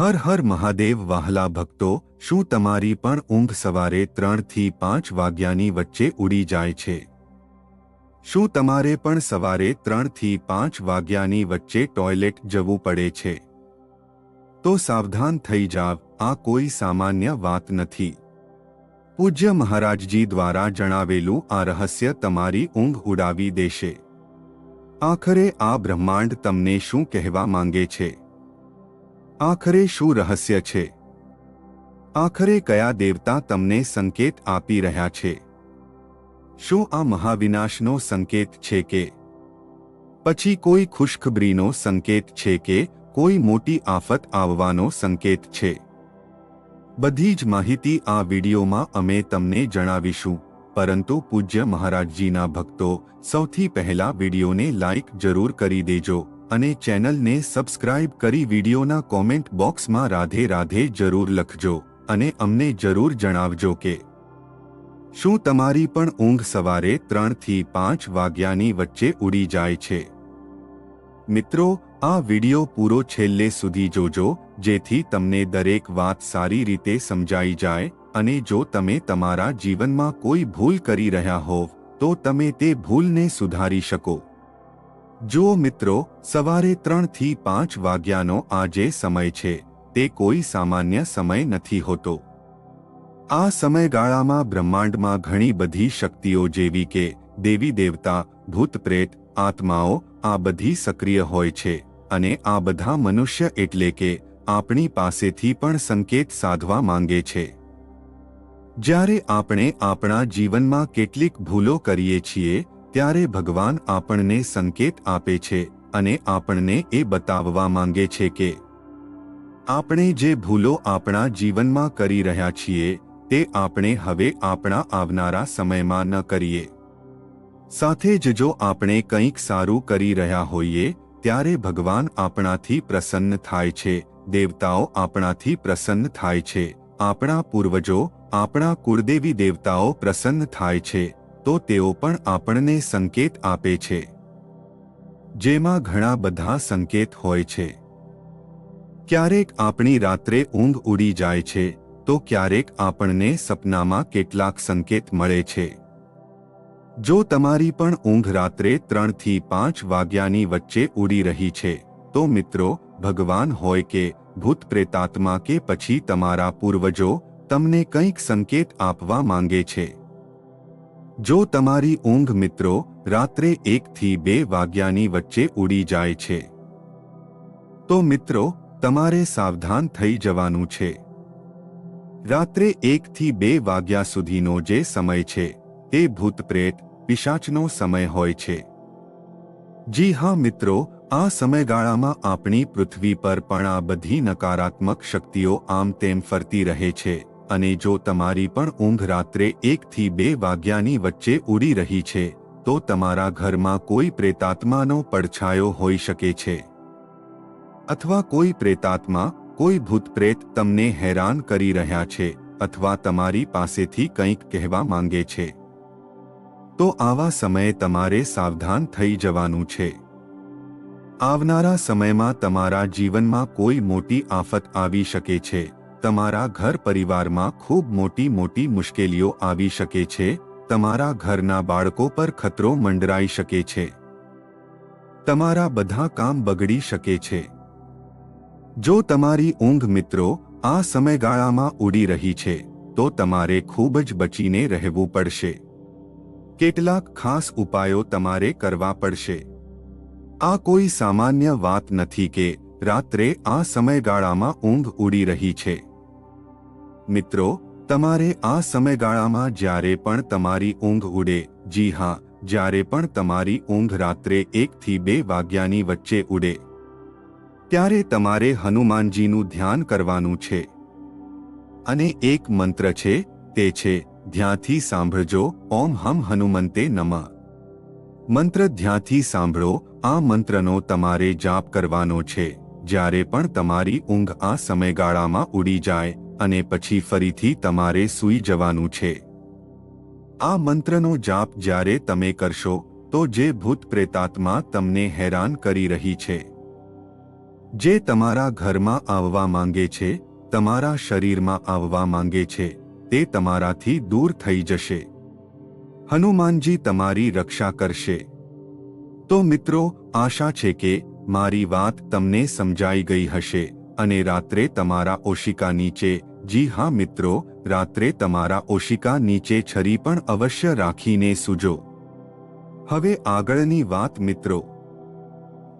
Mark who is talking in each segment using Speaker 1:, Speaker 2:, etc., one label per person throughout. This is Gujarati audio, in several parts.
Speaker 1: હર હર મહાદેવ વાહલા ભક્તો, શું તમારી પણ ઊંઘ સવારે ત્રણથી પાંચ વાગ્યાની વચ્ચે ઉડી જાય છે? શું તમારે પણ સવારે ત્રણથી પાંચ વાગ્યાની વચ્ચે ટોયલેટ જવું પડે છે? તો સાવધાન થઈ જાવ, આ કોઈ સામાન્ય વાત નથી. પૂજ્ય મહારાજજી દ્વારા જણાવેલું આ રહસ્ય તમારી ઊંઘ ઉડાવી દેશે. આખરે આ બ્રહ્માંડ તમને શું કહેવા માંગે છે? આખરે શું રહસ્ય છે? આખરે કયા દેવતા તમને સંકેત આપી રહ્યા છે? શું આ મહાવિનાશનો સંકેત છે કે? પછી કોઈ ખુશખબરીનો સંકેત છે કે કોઈ મોટી આફત આવવાનો સંકેત છે? બધી જ માહિતી આ વિડીયોમાં અમે તમને જણાવીશું, પરંતુ પૂજ્ય મહારાજજીના ભક્તો સૌથી પહેલા વિડીયોને લાઇક જરૂર કરી દેજો. અને ચેનલને સબસ્ક્રાઇબ કરી વિડીયોના કોમેન્ટ બોક્સમાં રાધે રાધે જરૂર લખજો અને અમને જરૂર જણાવજો કે શું તમારી પણ ઊંઘ સવારે ત્રણથી પાંચ વાગ્યાની વચ્ચે ઉડી જાય છે? મિત્રો, આ વિડિયો પૂરો છેલ્લે સુધી જોજો, જેથી તમને દરેક વાત સારી રીતે સમજાઈ જાય અને જો તમે તમારા જીવનમાં કોઈ ભૂલ કરી રહ્યા હોવ, તો તમે તે ભૂલને સુધારી શકો. જો મિત્રો, સવારે ત્રણથી પાંચ વાગ્યાનો આ જે સમય છે, તે કોઈ સામાન્ય સમય નથી હોતો. આ સમયગાળામાં બ્રહ્માંડમાં ઘણી બધી શક્તિઓ જેવી કે, દેવી દેવતા, ભૂત પ્રેત, આત્માઓ, આ બધી સક્રિય હોય છે, અને આ બધા મનુષ્ય એટલે કે, આપણી પાસેથી પણ સંકેત સાધવા માંગે છે. જ્યારે આપણે આપણા જીવનમાં કેટલીક ભૂલો કરીએ છીએ ત્યારે ભગવાન આપણને સંકેત આપે છે અને આપણને એ બતાવવા માંગે છે કે આપણે જે ભૂલો આપણા જીવનમાં કરી રહ્યા છીએ, તે આપણે હવે આપણા આવનારા સમયમાં ન કરીએ. સાથે જ જો આપણે કંઈક સારું કરી રહ્યા હોઈએ, ત્યારે ભગવાન આપણાથી પ્રસન્ન થાય છે, દેવતાઓ આપણાથી પ્રસન્ન થાય છે, આપણા પૂર્વજો, આપણા કુળદેવી દેવતાઓ પ્રસન્ન થાય છે. તો તેઓ પણ આપણને સંકેત આપે છે. જેમાં ઘણા બધા સંકેત હોય છે. ક્યારેક આપણી રાત્રે ઊંઘ ઉડી જાય છે, તો ક્યારેક આપણને સપનામાં કેટલાક સંકેત મળે છે. જો તમારી પણ ઊંઘ રાત્રે ત્રણથી પાંચ વાગ્યાની વચ્ચે ઉડી રહી છે, તો મિત્રો, ભગવાન હોય કે ભૂત પ્રેતાત્મા કે પછી તમારા પૂર્વજો, તમને કંઈક સંકેત આપવા માંગે છે. જો તમારી ઊંઘ મિત્રો રાત્રે એકથી બે વાગ્યાની વચ્ચે ઉડી જાય છે, તો મિત્રો તમારે સાવધાન થઈ જવાનું છે. રાત્રે એકથી બે વાગ્યા સુધીનો જે સમય છે, તે ભૂતપ્રેત, પિશાચનો સમય હોય છે. જી હા મિત્રો, આ સમયગાળામાં આપણી પૃથ્વી પર પણ આ બધી નકારાત્મક શક્તિઓ આમ તેમ ફરતી રહે છે. અને જો તમારી પણ ઊંઘ રાત્રે એકથી બે વાગ્યાની વચ્ચે ઉડી રહી છે, તો તમારા ઘરમાં કોઈ પ્રેતાત્માનો પડછાયો હોઈ શકે છે. અથવા કોઈ પ્રેતાત્મા, કોઈ ભૂતપ્રેત તમને હેરાન કરી રહ્યા છે, અથવા તમારી પાસેથી કંઈક કહેવા માંગે છે. તો આવા સમયે તમારે સાવધાન થઈ જવાનું છે. આવનારા સમયમાં તમારા જીવનમાં કોઈ મોટી આફત આવી શકે છે. તમારા ઘર પરિવારમાં ખૂબ મોટી મોટી મુશ્કેલીઓ આવી શકે છે, તમારા ઘરના બાળકો પર ખતરો મંડરાઈ શકે છે. તમારા બધા કામ બગડી શકે છે. જો તમારી ઊંઘ મિત્રો આ સમયગાળામાં ઉડી રહી છે, તો તમારે ખૂબ જ બચીને રહેવું પડશે. કેટલાક ખાસ ઉપાયો તમારે કરવા પડશે. આ કોઈ સામાન્ય વાત નથી કે રાત્રે આ સમયગાળામાં ઊંઘ ઉડી રહી છે. મિત્રો, તમારે આ સમયગાળામાં જ્યારે પણ તમારી ઊંઘ ઉડે, જી હા, જ્યારે પણ તમારી ઊંઘ રાત્રે એકથી બે વાગ્યાની વચ્ચે ઉડે, ત્યારે તમારે હનુમાનજીનું ધ્યાન કરવાનું છે. અને એક મંત્ર છે, તે છે ધ્યાનથી સાંભળજો, ઓમ હમ હનુમંતે નમ. મંત્ર ધ્યાનથી સાંભળો, આ મંત્રનો તમારે જાપ કરવાનો છે, જ્યારે પણ તમારી ઊંઘ આ સમયગાળામાં ઉડી જાય અને પછી ફરીથી તમારે સૂઈ જવાનું છે. આ મંત્રનો જાપ જ્યારે તમે કરશો, તો જે ભૂત પ્રેતાત્મા તમને હેરાન કરી રહી છે. જે તમારા ઘરમાં આવવા માંગે છે, તમારા શરીરમાં આવવા માંગે છે, તે તમારાથી દૂર થઈ જશે. હનુમાનજી તમારી રક્ષા કરશે. તો મિત્રો, આશા છે કે મારી વાત તમને સમજાઈ ગઈ હશે, અને રાત્રે તમારા ઓશિકા નીચે જી હા મિત્રો, રાત્રે તમારા ઓશિકા નીચે છરી પણ અવશ્ય રાખીને સૂજો. હવે આગળની વાત મિત્રો.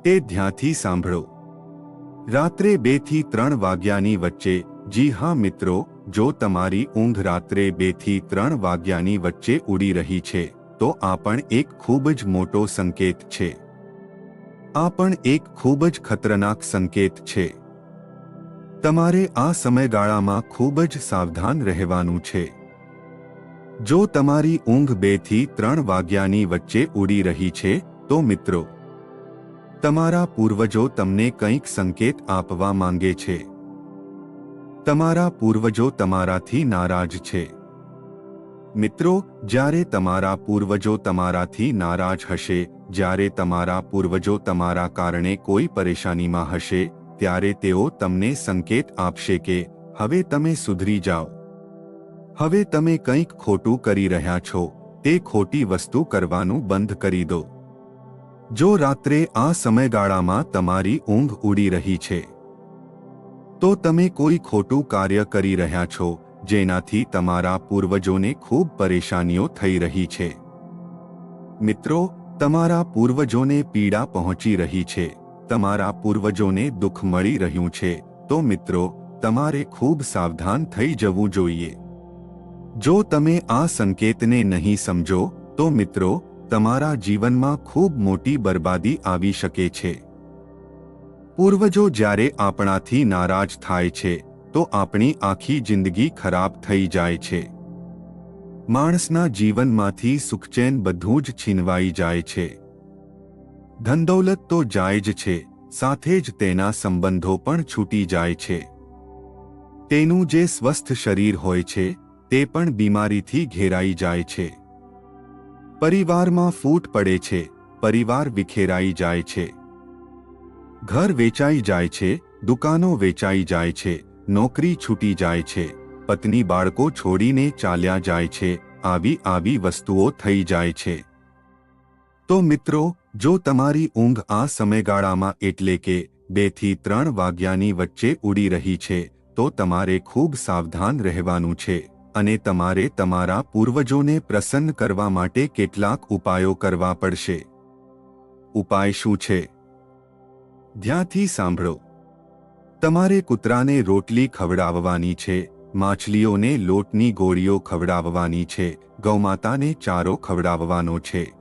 Speaker 1: તે ધ્યાનથી સાંભળો. રાત્રે બેથી ત્રણ વાગ્યાની વચ્ચે, જી હા મિત્રો, જો તમારી ઊંઘ રાત્રે બેથી ત્રણ વાગ્યાની વચ્ચે ઉડી રહી છે, તો આ પણ એક ખૂબ જ મોટો સંકેત છે. આ પણ એક ખૂબ જ ખતરનાક સંકેત છે. તમારે આ સમયગાળામાં ખૂબ જ સાવધાન રહેવાનું છે. જો તમારી ઊંઘ બેથી ત્રણ વાગ્યાની વચ્ચે ઉડી રહી છે, તો મિત્રો, તમારા પૂર્વજો તમને કંઈક સંકેત આપવા માંગે છે. તમારા પૂર્વજો તમારાથી નારાજ છે. મિત્રો, જ્યારે તમારા પૂર્વજો તમારાથી નારાજ હશે, જ્યારે તમારા પૂર્વજો તમારા કારણે કોઈ પરેશાનીમાં હશે ત્યારે તેઓ તમને સંકેત આપશે કે, હવે તમે સુધરી જાઓ. હવે તમે કંઈક ખોટું કરી રહ્યા છો, તે ખોટી વસ્તુ કરવાનું બંધ કરી દો. જો રાત્રે આ સમયગાળામાં તમારી ઊંઘ ઉડી રહી છે, તો તમે કોઈ ખોટું કાર્ય કરી રહ્યા છો, જેનાથી તમારા પૂર્વજોને ખૂબ પરેશાનીઓ થઈ રહી છે. મિત્રો, તમારા પૂર્વજોને પીડા પહોંચી રહી છે. તમારા પૂર્વજોને દુઃખ મળી રહ્યું છે, તો મિત્રો, તમારે ખૂબ સાવધાન થઈ જવું જોઈએ. જો તમે આ સંકેતને નહીં સમજો, તો મિત્રો, તમારા જીવનમાં ખૂબ મોટી બરબાદી આવી શકે છે. પૂર્વજો જ્યારે આપણાથી નારાજ થાય છે, તો આપણી આખી જિંદગી ખરાબ થઈ જાય છે. માણસના જીવનમાંથી સુખચેન બધું જ છીનવાઈ જાય છે. ધનદૌલત તો જાય જ છે, સાથે જ તેના સંબંધો પણ છૂટી જાય છે. તેનું જે સ્વસ્થ શરીર હોય છે, તે પણ બીમારીથી ઘેરાઈ જાય છે. પરિવારમાં ફૂટ પડે છે, પરિવાર વિખેરાઈ જાય છે. ઘર વેચાઈ જાય છે, દુકાનો વેચાઈ જાય છે, નોકરી છૂટી જાય છે, પત્ની બાળકો છોડીને ચાલ્યા જાય છે, આવી આવી વસ્તુઓ થઈ જાય છે. તો મિત્રો, જો તમારી ઊંઘ આ સમયગાળામાં એટલે કે બેથી ત્રણ વાગ્યાની વચ્ચે ઉડી રહી છે, તો તમારે ખૂબ સાવધાન રહેવાનું છે અને તમારે તમારા પૂર્વજોને પ્રસન્ન કરવા માટે કેટલાક ઉપાયો કરવા પડશે. ઉપાય શું છે? ધ્યાનથી સાંભળો. તમારે કૂતરાને રોટલી ખવડાવવાની છે, માછલીઓને લોટની ગોળીઓ ખવડાવવાની છે, ગૌમાતાને ચારો ખવડાવવાનો છે.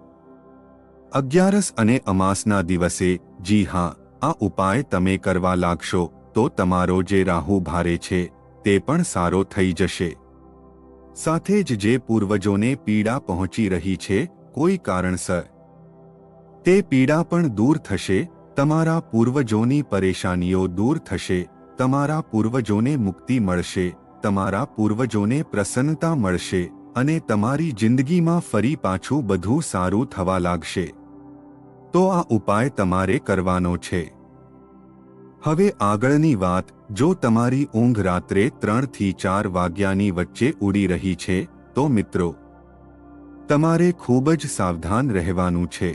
Speaker 1: અગિયારસ અને અમાસના દિવસે, જી હા, આ ઉપાય તમે કરવા લાગશો, તો તમારો જે રાહુ ભારે છે, તે પણ સારો થઈ જશે. સાથે જ જે પૂર્વજોને પીડા પહોંચી રહી છે, કોઈ કારણસર. તે પીડા પણ દૂર થશે, તમારા પૂર્વજોની પરેશાનીઓ દૂર થશે, તમારા પૂર્વજોને મુક્તિ મળશે, તમારા પૂર્વજોને પ્રસન્નતા મળશે. અને તમારી જિંદગીમાં ફરી પાછું બધું સારું થવા લાગશે. તો આ ઉપાય તમારે કરવાનો છે. હવે આગળની વાત, જો તમારી ઊંઘ રાત્રે ત્રણથી ચાર વાગ્યાની વચ્ચે ઉડી રહી છે, તો મિત્રો, તમારે ખૂબ જ સાવધાન રહેવાનું છે.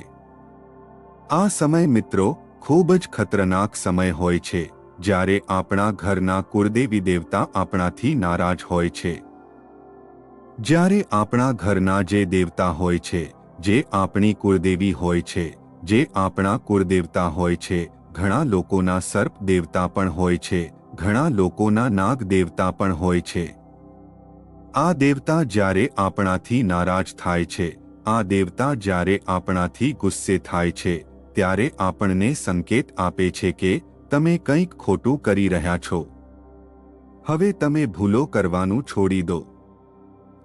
Speaker 1: આ સમય મિત્રો, ખૂબ જ ખતરનાક સમય હોય છે, જ્યારે આપણા ઘરના કુળદેવી દેવતા આપણાથી નારાજ હોય છે. જ્યારે આપણા ઘરના જે દેવતા હોય છે, જે આપણી કુળદેવી હોય છે, જે આપણા કુળદેવતા હોય છે, ઘણા લોકોના સર્પ દેવતા પણ હોય છે, ઘણા લોકોના નાગ દેવતા પણ હોય છે. આ દેવતા જ્યારે આપણાથી નારાજ થાય છે, આ દેવતા જ્યારે આપણાથી ગુસ્સે થાય છે, ત્યારે આપણને સંકેત આપે છે કે તમે કંઈક ખોટું કરી રહ્યા છો. હવે તમે ભૂલો કરવાનું છોડી દો.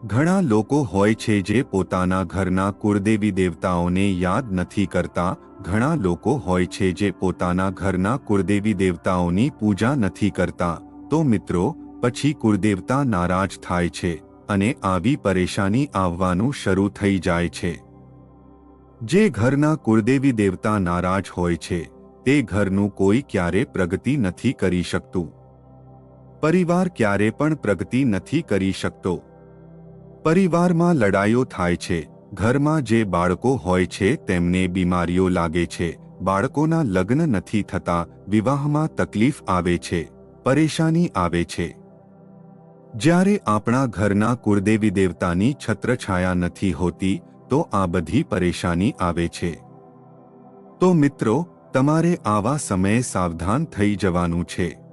Speaker 1: ઘણા લોકો હોય છે જે પોતાના ઘરના કુળદેવી દેવતાઓને યાદ નથી કરતા, ઘણા લોકો હોય છે જે પોતાના ઘરના કુળદેવી દેવતાઓની પૂજા નથી કરતા. તો મિત્રો, પછી કુળદેવતા નારાજ થાય છે અને આવી પરેશાની આવવાનું શરૂ થઈ જાય છે. જે ઘરના કુળદેવી દેવતા નારાજ હોય છે, તે ઘરનું કોઈ ક્યારે પ્રગતિ નથી કરી શકતું. પરિવાર ક્યારે પણ પ્રગતિ નથી કરી શકતો. પરિવારમાં લડાઈઓ થાય છે. ઘરમાં જે બાળકો હોય છે તેમને બીમારીઓ લાગે છે. બાળકોના લગ્ન નથી થતા, વિવાહમાં તકલીફ આવે છે, પરેશાની આવે છે. જ્યારે આપણા ઘરના કુળદેવી દેવતાની છત્રછાયા નથી હોતી, તો આ બધી પરેશાની આવે છે. તો મિત્રો, તમારે આવા સમયે સાવધાન થઈ જવાનું છે.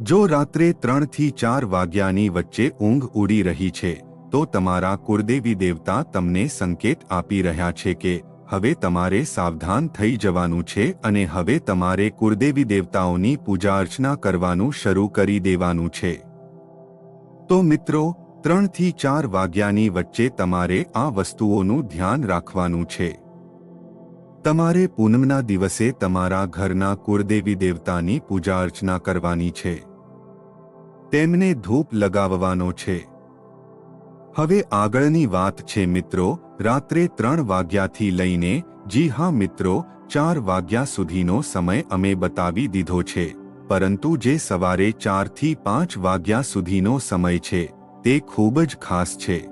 Speaker 1: જો રાત્રે ત્રણથી ચાર વાગ્યાની વચ્ચે ઊંઘ ઉડી રહી છે, તો તમારા કુળદેવી દેવતા તમને સંકેત આપી રહ્યા છે કે, હવે તમારે સાવધાન થઈ જવાનું છે અને હવે તમારે કુળદેવી દેવતાઓની પૂજા અર્ચના કરવાનું શરૂ કરી દેવાનું છે. તો મિત્રો, ત્રણથી ચાર વાગ્યાની વચ્ચે તમારે આ વસ્તુઓનું ધ્યાન રાખવાનું છે. તમારે પૂનમના દિવસે તમારા ઘરના કુળદેવી દેવતાની પૂજા અર્ચના કરવાની છે. તેમને ધૂપ લગાવવાનો છે. હવે આગળની વાત છે મિત્રો, રાત્રે ત્રણ વાગ્યાથી લઈને, જી હા મિત્રો, ચાર વાગ્યા સુધીનો સમય અમે બતાવી દીધો છે. પરંતુ જે સવારે ચારથી પાંચ વાગ્યા સુધીનો સમય છે, તે ખૂબ જ ખાસ છે.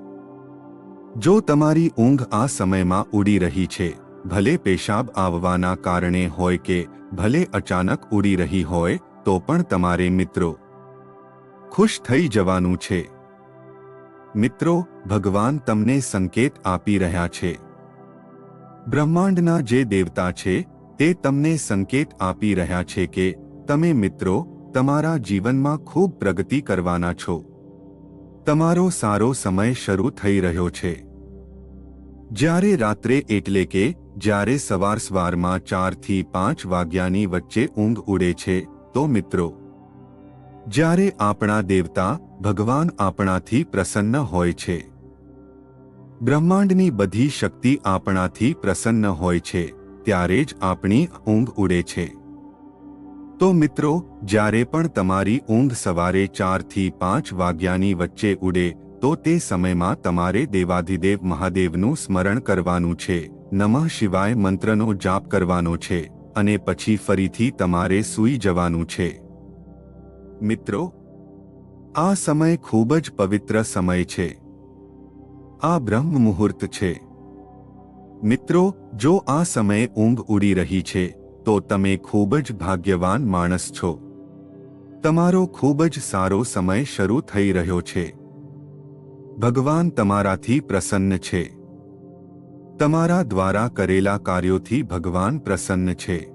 Speaker 1: જો તમારી ઊંઘ આ સમયમાં ઉડી રહી છે ભલે પેશાબ આવવાના કારણે હોય કે ભલે અચાનક ઉડી રહી હોય, તો પણ તમારે મિત્રો ખુશ થઈ જવાનું છે. મિત્રો, ભગવાન તમને સંકેત આપી રહ્યા છે. બ્રહ્માંડના જે દેવતા છે, તે તમને સંકેત આપી રહ્યા છે કે તમે મિત્રો, તમારા જીવનમાં ખૂબ પ્રગતિ કરવાના છો. તમારો સારો સમય શરૂ થઈ રહ્યો છે. જ્યારે રાત્રે એટલે કે જ્યારે સવાર સવારમાં ચારથી પાંચ વાગ્યાની વચ્ચે ઊંઘ ઉડે છે, તો મિત્રો, જ્યારે આપણા દેવતા ભગવાન આપણાથી પ્રસન્ન હોય છે, બ્રહ્માંડની બધી શક્તિ આપણાથી પ્રસન્ન હોય છે, ત્યારે જ આપણી ઊંઘ ઉડે છે. તો મિત્રો, જ્યારે પણ તમારી ઊંઘ સવારે ચારથી પાંચ વાગ્યાની વચ્ચે ઉડે, તો તે સમયમાં તમારે દેવાધિદેવ મહાદેવનું સ્મરણ કરવાનું છે. નમઃ શિવાય મંત્રનો જાપ કરવાનો છે અને પછી ફરીથી તમારે સૂઈ જવાનું છે. મિત્રો, આ સમય ખૂબ જ પવિત્ર સમય છે. આ બ્રહ્મ મુહૂર્ત છે. મિત્રો, જો આ સમયે ઊંઘ ઉડી રહી છે, તો તમે ખૂબ જ ભાગ્યવાન માણસ છો. તમારો ખૂબ જ સારો સમય શરૂ થઈ રહ્યો છે. ભગવાન તમારાથી પ્રસન્ન છે. તમારા દ્વારા કરેલા કાર્યોથી ભગવાન પ્રસન્ન છે.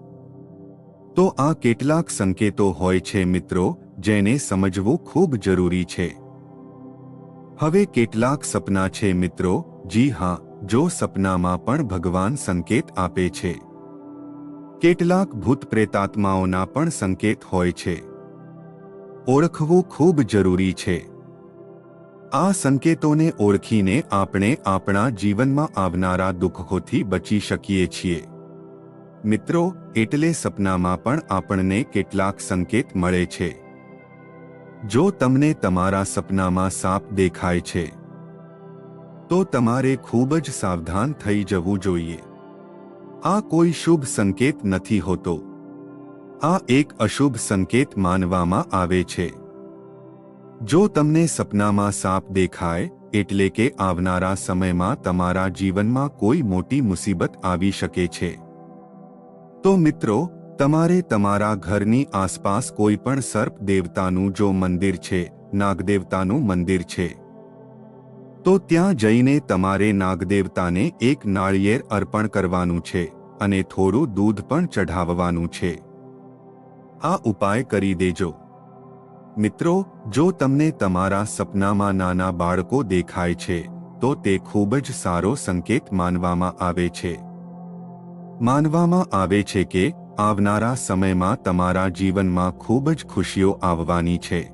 Speaker 1: તો આ કેટલાક સંકેતો હોય છે મિત્રો, જેને સમજવું ખૂબ જરૂરી છે. હવે કેટલાક સપના છે મિત્રો, જી હા, જો સપનામાં પણ ભગવાન સંકેત આપે છે. કેટલાક ભૂત પ્રેતાત્માઓના પણ સંકેત હોય છે. ઓળખવું ખૂબ જરૂરી છે. આ સંકેતોને ઓળખીને આપણે આપણા જીવનમાં આવનારા દુઃખોથી બચી શકીએ છીએ. મિત્રો, એટલે સપનામાં પણ આપણને કેટલાક સંકેત મળે છે. જો તમને તમારા સપનામાં સાપ દેખાય છે, તો તમારે ખૂબ જ સાવધાન થઈ જવું જોઈએ. આ કોઈ શુભ સંકેત નથી હોતો. આ એક અશુભ સંકેત માનવામાં આવે છે. જો તમને સપનામાં સાપ દેખાય, એટલે કે આવનારા સમયમાં તમારા જીવનમાં કોઈ મોટી મુસીબત આવી શકે છે. તો મિત્રો, તમારે તમારા ઘરની આસપાસ કોઈ પણ સર્પ દેવતાનું જો મંદિર છે, નાગદેવતાનું મંદિર છે. તો ત્યાં જઈને તમારે નાગદેવતાને એક નાળિયેર અર્પણ કરવાનું છે, અને થોડું દૂધ પણ ચઢાવવાનું છે. આ ઉપાય કરી દેજો. મિત્રો, જો તમને તમારા સપનામાં નાના બાળકો દેખાય છે, તો તે ખૂબ જ સારો સંકેત માનવામાં આવે છે. માનવામાં આવે છે કે, આવનારા સમયમાં તમારા જીવનમાં ખૂબ જ ખુશીઓ આવવાની છે.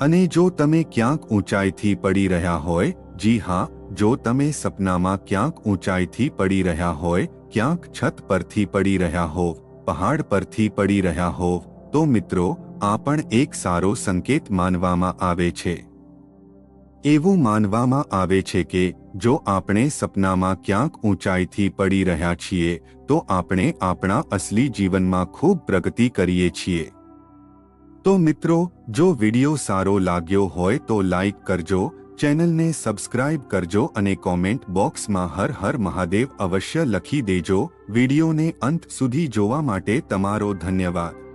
Speaker 1: અને જો તમે ક્યાંક ઊંચાઈથી પડી રહ્યા હોય, જી હા, જો તમે સપનામાં ક્યાંક ઊંચાઈથી પડી રહ્યા હોય, ક્યાંક છત પરથી પડી રહ્યા હોવ, પહાડ પરથી પડી રહ્યા હોવ, તો મિત્રો આ પણ એક સારો સંકેત માનવામાં આવે છે. એવું માનવામાં આવે છે કે, જો આપણે સપનામાં ક્યાંક ઊંચાઈથી પડી રહ્યા છીએ, તો આપણે આપણા અસલી જીવનમાં ખૂબ પ્રગતિ કરીએ છીએ. તો મિત્રો, જો વીડિયો સારો લાગ્યો હોય તો લાઈક કરજો, ચેનલને સબસ્ક્રાઇબ કરજો અને કોમેન્ટ બોક્સમાં હર હર મહાદેવ અવશ્ય લખી દેજો. વિડિયોને અંત સુધી જોવા માટે તમારો ધન્યવાદ.